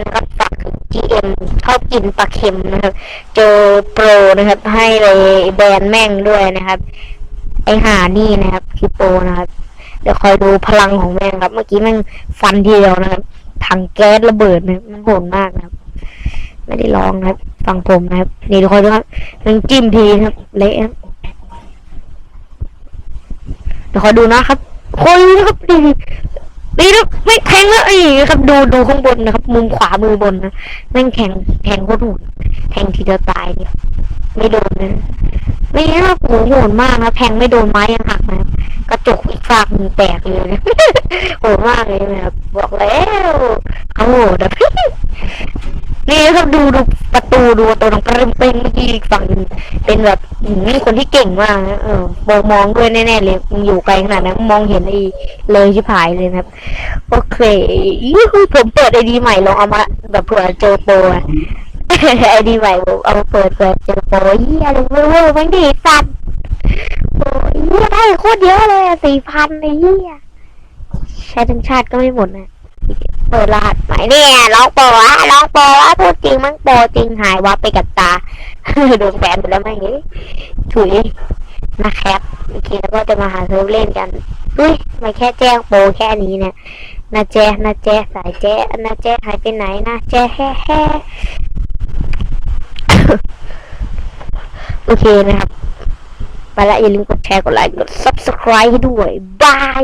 นะครับฝากถึง GM ชอบกินปลาเค็มนะครับ เจอโปรนะครับ ให้เลยแบนแม่งด้วยนะครับ ไอหานี่นะครับคือโปรนะครับ เดี๋ยวคอยดูพลังของแม่งครับ เมื่อกี้แม่งฟันทีเดียวนะครับถังแก๊สระเบิดนะครับมันโหดมากนะครับ ไม่ได้ลองนะครับ ฟังผมนะครับ นี่ทุกคนดูครับแม่งจิ้มทีนะครับ เละครับเดี๋ยวคอยดูนะครับคอยดูนะครับนี่ นี่ไม่แทงแล้วไอ้ครับดูดูข้างบนนะครับ มุมขวามือบนนะแม่งแทงแทงโคตรโหดแทงทีเดียวตายเนี่ยไม่โดนนะไม่ใช่ว่าโหโหดมากนะแทงไม่โดนไม้ยังหักนะกระจกอีกฝากมึงแตกเลยนะโหดมากเลยนะครับบอกแล้ว นี่นะครับดูดูประตูดูตัวของประเพ็งเมื่อกี้ฝั่งเป็นแบบอืมคนที่เก่งมากนะเออมองมองด้วยแน่ๆเลยมึงอยู่ไกลขนาดนั้นมองเห็นไอ้เลยชิบหายเลยนะครับโอเคยี่คือผมเปิดไอดีใหม่ลองเอามาแบบเผื่อเจอโปรอะไอดีใหม่ผมเอามาเปิดเผื่อเจอโปรเฮียรเวอร์เวอร์แม่งดีสัตว์โอ้ยเฮียได้โคตรเยอะเลยสี่พันไอ้เฮียใช้ทั้งชาติก็ไม่หมดนะเปิดรหัส ใหม่เนี่ยลองโปวะลองโปวะพูดจริงมั้งโปจริงหายวับไปกับตาโดนแบนไปแล้วมั้งนี้ถุยนะครับโอเคแล้วก็จะมาหาเซิร์ฟเล่นกันอุ้ยมาแค่แจ้งโปแค่นี้เนี่ยนาแจ้นาแจ้สายแจ้นาแจ้หายไปไหนนาแจ้แฮ่แฮ่โอเคนะครับ ไปละอย่าลืมกดแชร์ กดไลค์ กด subscribe ให้ด้วย บาย